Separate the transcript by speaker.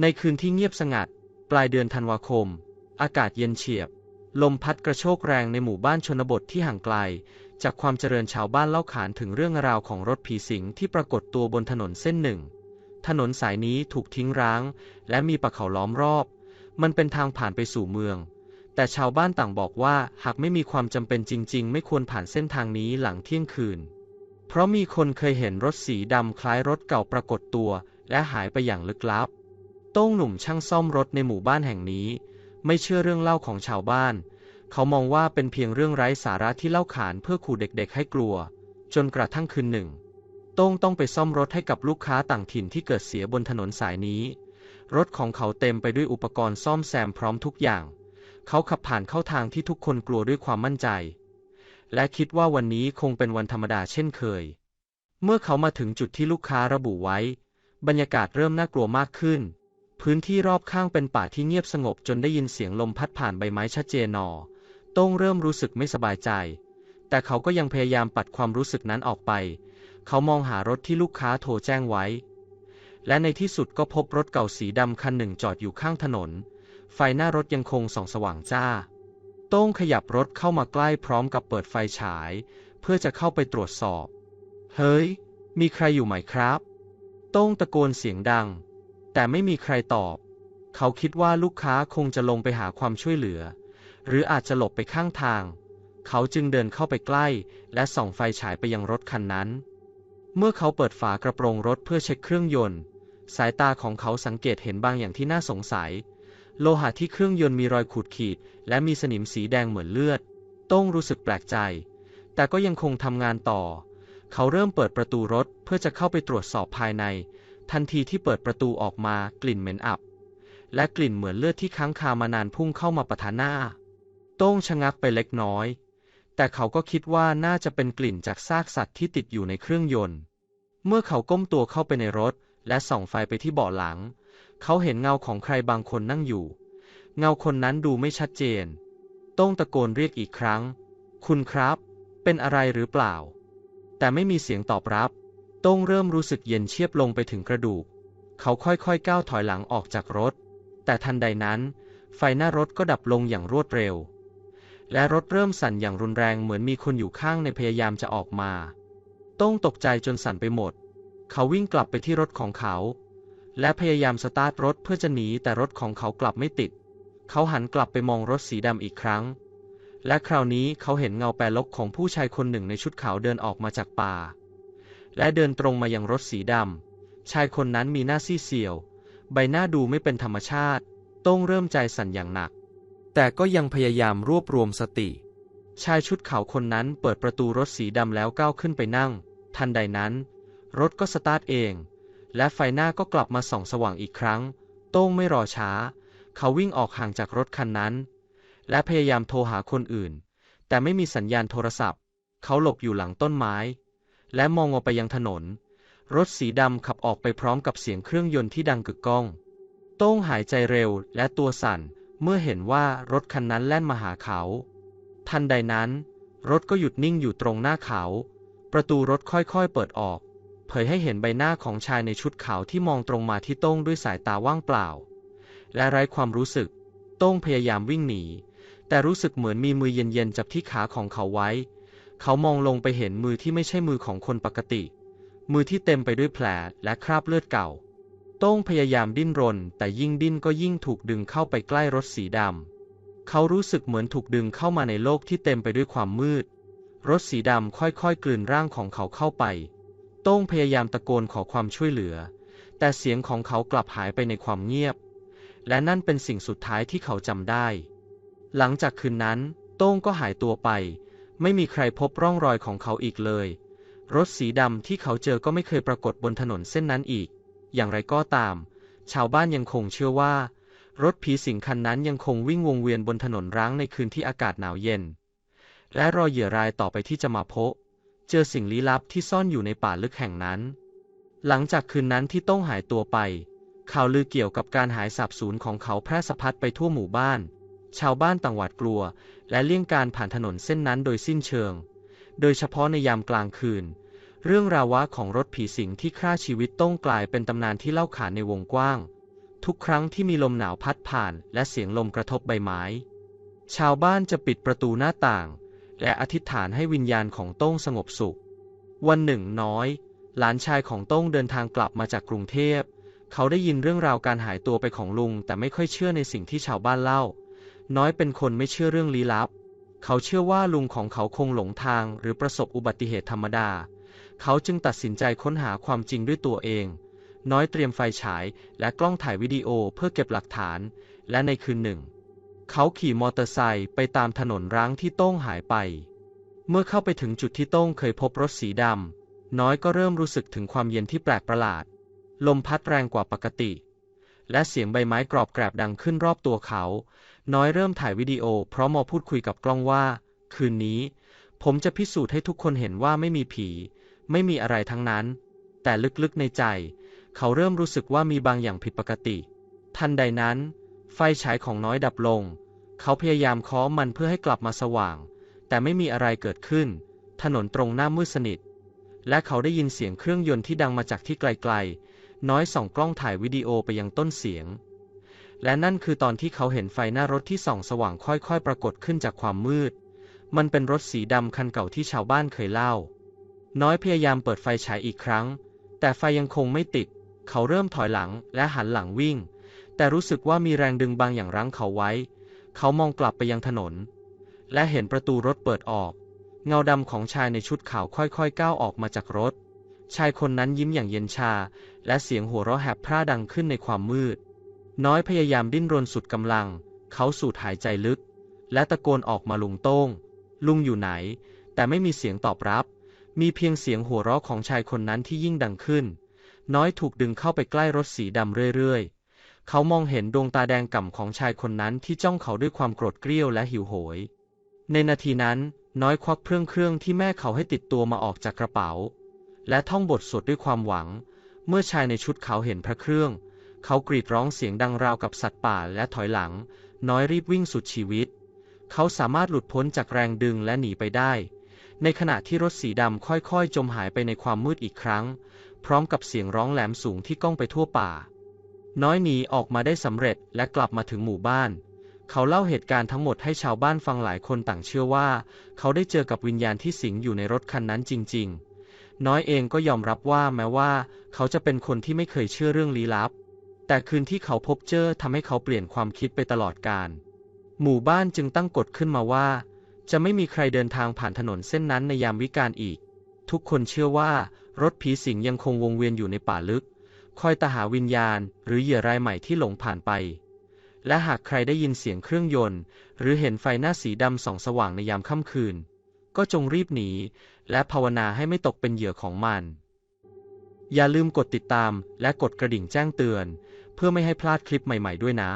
Speaker 1: ในคืนที่เงียบสงัด ปลายเดือนธันวาคม อากาศเย็นเฉียบ ลมพัดกระโชกแรงในหมู่บ้านชนบทที่ห่างไกล จากความเจริญชาวบ้านเล่าขานถึงเรื่องราวของรถผีสิงที่ปรากฏตัวบนถนนเส้นหนึ่ง ถนนสายนี้ถูกทิ้งร้าง และมีป่าเขาล้อมรอบ มันเป็นทางผ่านไปสู่เมือง แต่ชาวบ้านต่างบอกว่าหากไม่มีความจำเป็นจริง ๆ ไม่ควรผ่านเส้นทางนี้หลังเที่ยงคืน เพราะมีคนเคยเห็นรถสีดำคล้ายรถเก่าปรากฏตัว และหายไปอย่างลึกลับ ต้งหนุ่มช่างซ่อมรถในหมู่บ้านแห่งนี้ ไม่เชื่อเรื่องเล่าของชาวบ้าน เขามองว่าเป็นเพียงเรื่องไร้สาระที่เล่าขานเพื่อขู่เด็กๆ ให้กลัว จนกระทั่งคืนหนึ่ง โต้งต้องไปซ่อมรถให้กับลูกค้าต่างถิ่นที่เกิดเสียบนถนนสายนี้ รถของเขาเต็มไปด้วยอุปกรณ์ซ่อมแซมพร้อมทุกอย่าง เขาขับผ่านเข้าทางที่ทุกคนกลัวด้วยความมั่นใจ และคิดว่าวันนี้คงเป็นวันธรรมดาเช่นเคย เมื่อเขามาถึงจุดที่ลูกค้าระบุไว้ บรรยากาศเริ่มน่ากลัวมากขึ้น พื้นที่รอบข้างเป็นป่าที่เงียบสงบจนได้ยินเสียงลมพัดผ่านใบไม้ชัดเจนนอโต้งเริ่มรู้สึกไม่สบายใจ แต่เขาก็ยังพยายามปัดความรู้สึกนั้นออกไป เขามองหารถที่ลูกค้าโทรแจ้งไว้ และในที่สุดก็พบรถเก่าสีดำคันหนึ่งจอดอยู่ข้างถนน ไฟหน้ารถยังคงส่องสว่างจ้า โต้งขยับรถเข้ามาใกล้พร้อมกับเปิดไฟฉาย เพื่อจะเข้าไปตรวจสอบ เฮ้ย มีใครอยู่ไหมครับ โต้งตะโกนเสียงดัง แต่ไม่มีใครตอบ เขาคิดว่าลูกค้าคงจะลงไปหาความช่วยเหลือ หรืออาจจะหลบไปข้างทาง เขาจึงเดินเข้าไปใกล้ และส่องไฟฉายไปยังรถคันนั้น เมื่อเขาเปิดฝากระโปรงรถเพื่อเช็คเครื่องยนต์ สายตาของเขาสังเกตเห็นบางอย่างที่น่าสงสัย โลหะที่เครื่องยนต์มีรอยขูดขีด และมีสนิมสีแดงเหมือนเลือดโต้งรู้สึกแปลกใจ แต่ก็ยังคงทำงานต่อ เขาเริ่มเปิดประตูรถเพื่อจะเข้าไปตรวจสอบภายใน ทันทีที่เปิดประตูออกมากลิ่นเหม็นอับ และกลิ่นเหมือนเลือดที่ค้างคามานานพุ่งเข้ามาปะทะหน้า โต้งชะงักไปเล็กน้อย แต่เขาก็คิดว่าน่าจะเป็นกลิ่นจากซากสัตว์ที่ติดอยู่ในเครื่องยนต์ เมื่อเขาก้มตัวเข้าไปในรถ และส่องไฟไปที่เบาะหลัง เขาเห็นเงาของใครบางคนนั่งอยู่ เงาคนนั้นดูไม่ชัดเจน โต้งตะโกนเรียกอีกครั้ง คุณครับ เป็นอะไรหรือเปล่า แต่ไม่มีเสียงตอบรับ ต้งเริ่มรู้สึกเย็นเชียบลงไปถึงกระดูก เขาค่อยๆก้าวถอยหลังออกจากรถ แต่ทันใดนั้น ไฟหน้ารถก็ดับลงอย่างรวดเร็ว และรถเริ่มสั่นอย่างรุนแรงเหมือนมีคนอยู่ข้างในพยายามจะออกมา โต้งตกใจจนสั่นไปหมด เขาวิ่งกลับไปที่รถของเขา และพยายามสตาร์ทรถเพื่อจะหนีแต่รถของเขากลับไม่ติด เขาหันกลับไปมองรถสีดำอีกครั้ง และคราวนี้เขาเห็นเงาแปรลกของผู้ชายคนหนึ่งในชุดขาวเดินออกมาจากป่า และเดินตรงมายังรถสีดำ ชายคนนั้นมีหน้าซีดเซียว ใบหน้าดูไม่เป็นธรรมชาติโต้งเริ่มใจสั่นอย่างหนัก แต่ก็ยังพยายามรวบรวมสติ ชายชุดขาวคนนั้นเปิดประตูรถสีดำแล้วก้าวขึ้นไปนั่ง ทันใดนั้น รถก็สตาร์ทเอง และไฟหน้าก็กลับมาส่องสว่างอีกครั้ง โต้งไม่รอช้า เขาวิ่งออกห่างจากรถคันนั้น และพยายามโทรหาคนอื่น แต่ไม่มีสัญญาณโทรศัพท์ เขาหลบอยู่หลังต้นไม้ และมองออกไปยังถนน รถสีดำขับออกไปพร้อมกับเสียงเครื่องยนต์ที่ดังกึกก้อง โต้งหายใจเร็วและตัวสั่น เมื่อเห็นว่ารถคันนั้นแล่นมาหาเขา ทันใดนั้น รถก็หยุดนิ่งอยู่ตรงหน้าเขา ประตูรถค่อยๆเปิดออก เผยให้เห็นใบหน้าของชายในชุดขาวที่มองตรงมาที่โต้งด้วยสายตาว่างเปล่า และไร้ความรู้สึก โต้งพยายามวิ่งหนีแต่รู้สึกเหมือนมีมือเย็นๆจับที่ขาของเขาไว้ เขามองลงไปเห็นมือที่ไม่ใช่มือของคนปกติ มือที่เต็มไปด้วยแผลและคราบเลือดเก่า โต้งพยายามดิ้นรน แต่ยิ่งดิ้นก็ยิ่งถูกดึงเข้าไปใกล้รถสีดำ เขารู้สึกเหมือนถูกดึงเข้ามาในโลกที่เต็มไปด้วยความมืด รถสีดำค่อยๆ กลืนร่างของเขาเข้าไป โต้งพยายามตะโกนขอความช่วยเหลือ แต่เสียงของเขากลับหายไปในความเงียบ และนั่นเป็นสิ่งสุดท้ายที่เขาจำได้ หลังจากคืนนั้น โต้งก็หายตัวไป ไม่มีใครพบร่องรอยของเขาอีกเลย รถสีดำที่เขาเจอก็ไม่เคยปรากฏบนถนนเส้นนั้นอีก อย่างไรก็ตาม ชาวบ้านยังคงเชื่อว่า รถผีสิงคันนั้นยังคงวิ่งวงเวียนบนถนนร้างในคืนที่อากาศหนาวเย็น และรอเหยื่อรายต่อไปที่จะมาพบ เจอสิ่งลี้ลับที่ซ่อนอยู่ในป่าลึกแห่งนั้น หลังจากคืนนั้นที่ต้องหายตัวไปข่าวลือเกี่ยวกับการหายสาบสูญของเขาแพร่สะพัดไปทั่วหมู่บ้าน ชาวบ้านต่างหวาดกลัว และเลี่ยงการผ่านถนนเส้นนั้นโดยสิ้นเชิง โดยเฉพาะในยามกลางคืน เรื่องราวะของรถผีสิงที่ฆ่าชีวิตต้องกลายเป็นตำนานที่เล่าขานในวงกว้างททุกครั้งที่มีลมหนาวพัดผ่าน และเสียงลมกระทบใบไม้ ชาวบ้านจะปิดประตูหน้าต่าง และอธิษฐานให้วิญญาณของโต้งสงบสุข วันหนึ่งน้อย หลานชายของโต้งเดินทางกลับมาจากกรุงเทพเขาได้ยินเรื่องราวการหายตัวไปของลุง แต่ไม่ค่อยเชื่อในสิ่งที่ชาวบ้านเล่า น้อยเป็นคนไม่เชื่อเรื่องลี้ลับ เขาเชื่อว่าลุงของเขาคงหลงทางหรือประสบอุบัติเหตุธรรมดา เขาจึงตัดสินใจค้นหาความจริงด้วยตัวเอง น้อยเตรียมไฟฉายและกล้องถ่ายวิดีโอเพื่อเก็บหลักฐาน และในคืนหนึ่ง เขาขี่มอเตอร์ไซค์ไปตามถนนร้างที่โต้งหายไป เมื่อเข้าไปถึงจุดที่โต้งเคยพบรถสีดำน้อยก็เริ่มรู้สึกถึงความเย็นที่แปลกประหลาด ลมพัดแรงกว่าปกติและเสียงใบไม้กรอบแกรบดังขึ้นรอบตัวเขา น้อยเริ่มถ่ายวิดีโอ เพราะมอพูดคุยกับกล้องว่า คืนนี้ ผมจะพิสูจน์ให้ทุกคนเห็นว่าไม่มีผี ไม่มีอะไรทั้งนั้น แต่ลึกๆในใจ เขาเริ่มรู้สึกว่ามีบางอย่างผิดปกติ ทันใดนั้น ไฟฉายของน้อยดับลง เขาพยายามเคาะมันเพื่อให้กลับมาสว่าง แต่ไม่มีอะไรเกิดขึ้น ถนนตรงหน้ามืดสนิท และเขาได้ยินเสียงเครื่องยนต์ที่ดังมาจากที่ไกลๆ น้อยส่องกล้องถ่ายวิดีโอไปยังต้นเสียง และนั่นคือตอนที่เขาเห็นไฟหน้ารถที่ส่องสว่างค่อยๆ ปรากฏขึ้นจากความมืด มันเป็นรถสีดำคันเก่าที่ชาวบ้านเคยเล่า น้อยพยายามเปิดไฟฉายอีกครั้ง แต่ไฟยังคงไม่ติด เขาเริ่มถอยหลังและหันหลังวิ่ง แต่รู้สึกว่ามีแรงดึงบางอย่างรั้งเขาไว้ เขามองกลับไปยังถนน และเห็นประตูรถเปิดออก เงาดำของชายในชุดขาวค่อยๆ ก้าวออกมาจากรถ ชายคนนั้นยิ้มอย่างเย็นชา และเสียงหัวเราะแหบพร่าดังขึ้นในความมืด น้อยพยายามดิ้นรนสุดกำลัง เขาสูดหายใจลึก และตะโกนออกมาลุงโต้ง ลุงอยู่ไหน แต่ไม่มีเสียงตอบรับ มีเพียงเสียงหัวเราะของชายคนนั้นที่ยิ่งดังขึ้น น้อยถูกดึงเข้าไปใกล้รถสีดำเรื่อยๆ เขามองเห็นดวงตาแดงก่ำของชายคนนั้นที่จ้องเขาด้วยความโกรธเกรี้ยวและหิวโหย ในนาทีนั้นน้อยควักเครื่องเครื่องที่แม่เขาให้ติดตัวมาออกจากกระเป๋า และท่องบทสวดด้วยความหวัง เมื่อชายในชุดขาวเห็นพระเครื่อง เขากรีดร้องเสียงดังราวกับสัตว์ป่าและถอยหลัง น้อยรีบวิ่งสุดชีวิต เขาสามารถหลุดพ้นจากแรงดึงและหนีไปได้ ในขณะที่รถสีดำค่อยๆ จมหายไปในความมืดอีกครั้ง พร้อมกับเสียงร้องแหลมสูงที่ก้องไปทั่วป่า น้อยหนีออกมาได้สำเร็จและกลับมาถึงหมู่บ้าน เขาเล่าเหตุการณ์ทั้งหมดให้ชาวบ้านฟังหลายคนต่างเชื่อว่า เขาได้เจอกับวิญญาณที่สิงอยู่ในรถคันนั้นจริง ๆ น้อยเองก็ยอมรับว่าแม้ว่า เขาจะเป็นคนที่ไม่เคยเชื่อเรื่องลี้ลับ แต่คืนที่เขาพบเจอทำให้เขาเปลี่ยนความคิดไปตลอดกาลหมู่บ้านจึงตั้งกฎขึ้นมาว่า จะไม่มีใครเดินทางผ่านถนนเส้นนั้นในยามวิกาลอีก ทุกคนเชื่อว่ารถผีสิงยังคงวงเวียนอยู่ในป่าลึก คอยตาหาวิญญาณ หรือเหยื่อรายใหม่ที่หลงผ่านไป และหากใครได้ยินเสียงเครื่องยนต์ หรือเห็นไฟหน้าสีดำส่องสว่างในยามค่ำคืน ก็จงรีบหนี และภาวนาให้ไม่ตกเป็นเหยื่อของมัน อย่าลืมกดติดตามและกดกระดิ่งแจ้งเตือน เพื่อไม่ให้พลาดคลิปใหม่ๆด้วยนะ